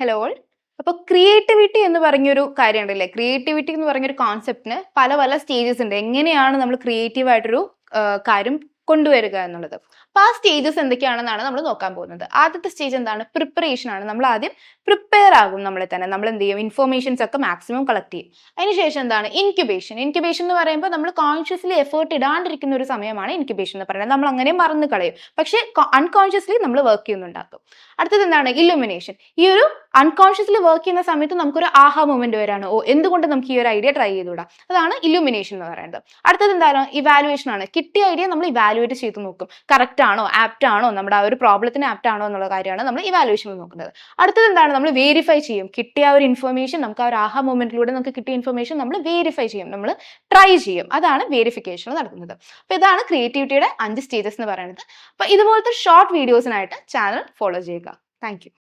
Hello അപ്പോൾ creativity എന്ന് പറഞ്ഞൊരു കാര്യം ഉണ്ടല്ലേ ക്രിയേറ്റിവിറ്റി എന്ന് പറഞ്ഞൊരു കോൺസെപ്റ്റിന് പല പല സ്റ്റേജസ് ഉണ്ട്. എങ്ങനെയാണ് നമ്മൾ ക്രിയേറ്റീവ് ആയിട്ടൊരു കാര്യം കൊണ്ടുവരിക എന്നുള്ളത്. അപ്പോൾ ആ സ്റ്റേജസ് എന്തൊക്കെയാണെന്നാണ് നമ്മൾ നോക്കാൻ പോകുന്നത്. ആദ്യത്തെ സ്റ്റേജ് എന്താണ്? പ്രിപ്പറേഷൻ ആണ്. നമ്മൾ ആദ്യം പ്രിപ്പയർ ആകും നമ്മളെ തന്നെ. നമ്മൾ എന്ത് ചെയ്യും? ഇൻഫോർമേഷൻസ് ഒക്കെ മാക്സിമം കളക്ട് ചെയ്യും. അതിനുശേഷം എന്താണ്? ഇൻക്യുബേഷൻ ഇൻക്യുബേഷൻ എന്ന് പറയുമ്പോൾ നമ്മൾ കോൺഷ്യസ്ലി എഫേർട്ട് ഇടാണ്ടിരിക്കുന്ന ഒരു സമയമാണ് ഇൻക്യുബേഷൻ എന്ന് പറയുന്നത്. നമ്മൾ അങ്ങനെ മറന്നു കളയും. പക്ഷേ അൺകോൺഷ്യസ്ലി നമ്മൾ വർക്ക് ചെയ്യുന്നുണ്ടാക്കും. അടുത്തത് എന്താണ്? ഇലുമിനേഷൻ ഈ ഒരു അൺകോൺഷ്യസ്ലി വർക്ക് ചെയ്യുന്ന സമയത്ത് നമുക്കൊരു ആഹാ മൊമെന്റ് വരാണ്. ഓ എന്തുകൊണ്ട് നമുക്ക് ഈ ഒരു ഐഡിയ ട്രൈ ചെയ്തുകൂടാ? അതാണ് ഇലുമിനേഷൻ എന്ന് പറയുന്നത്. അടുത്തത് എന്താണ്? ഇവാലുവേഷൻ ആണ്. കിട്ടിയ ഐഡിയ നമ്മൾ ഇവാലുവേറ്റ് ചെയ്ത് നോക്കും. കറക്റ്റ് ആണോ? ആപ്റ്റ് ആണോ? നമ്മുടെ ആ ഒരു പ്രോബ്ലത്തിന് ആപ്റ്റ് ആണോ എന്നുള്ള കാര്യമാണ് നമ്മൾ ഇവാലുവേഷൻ നോക്കുന്നത്. അടുത്തത് എന്താണ്? നമ്മൾ വേരിഫൈ ചെയ്യും. കിട്ടിയ ഒരു ഇൻഫർമേഷൻ നമുക്ക് ആ ഒരു ആഹാ മൊമെന്റിലൂടെ നമുക്ക് കിട്ടിയ ഇൻഫർമേഷൻ നമ്മൾ വേരിഫൈ ചെയ്യും. നമ്മൾ ട്രൈ ചെയ്യും. അതാണ് വേരിഫിക്കേഷൻ നടക്കുന്നത് അപ്പോൾ ഇതാണ് ക്രിയേറ്റിവിറ്റിയുടെ അഞ്ച് സ്റ്റേജസ് എന്ന് പറയുന്നത്. അപ്പോൾ ഇതുപോലത്തെ ഷോർട്ട് വീഡിയോസിനായിട്ട് ചാനൽ ഫോളോ ചെയ്യുക. താങ്ക്